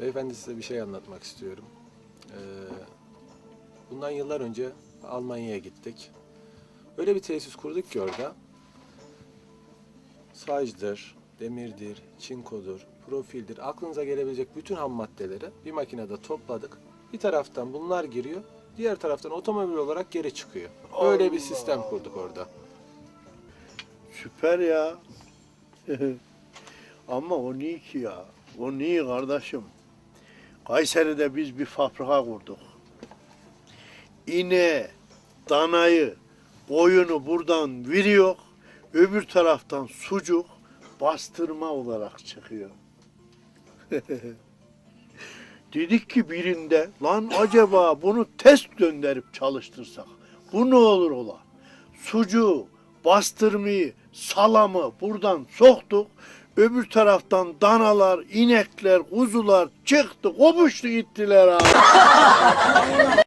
Beyefendi size bir şey anlatmak istiyorum. Ee, bundan yıllar önce Almanya'ya gittik. Öyle bir tesis kurduk ki orada. Sacdır, demirdir, çinkodur, profildir, aklınıza gelebilecek bütün ham maddeleri bir makinede topladık. Bir taraftan bunlar giriyor, diğer taraftan otomobil olarak geri çıkıyor. Öyle bir sistem kurduk orada. Süper ya. Ama o niye ki ya? O niye kardeşim? Kayseri'de biz bir fabrika kurduk. İne, danayı, koyunu buradan veriyor. Öbür taraftan sucuk bastırma olarak çıkıyor. Dedik ki birinde lan acaba bunu test gönderip çalıştırsak bu ne olur ola? Sucuğu, bastırmayı, salamı buradan soktuk. Öbür taraftan danalar, inekler, kuzular çıktı, kopuştu gittiler abi.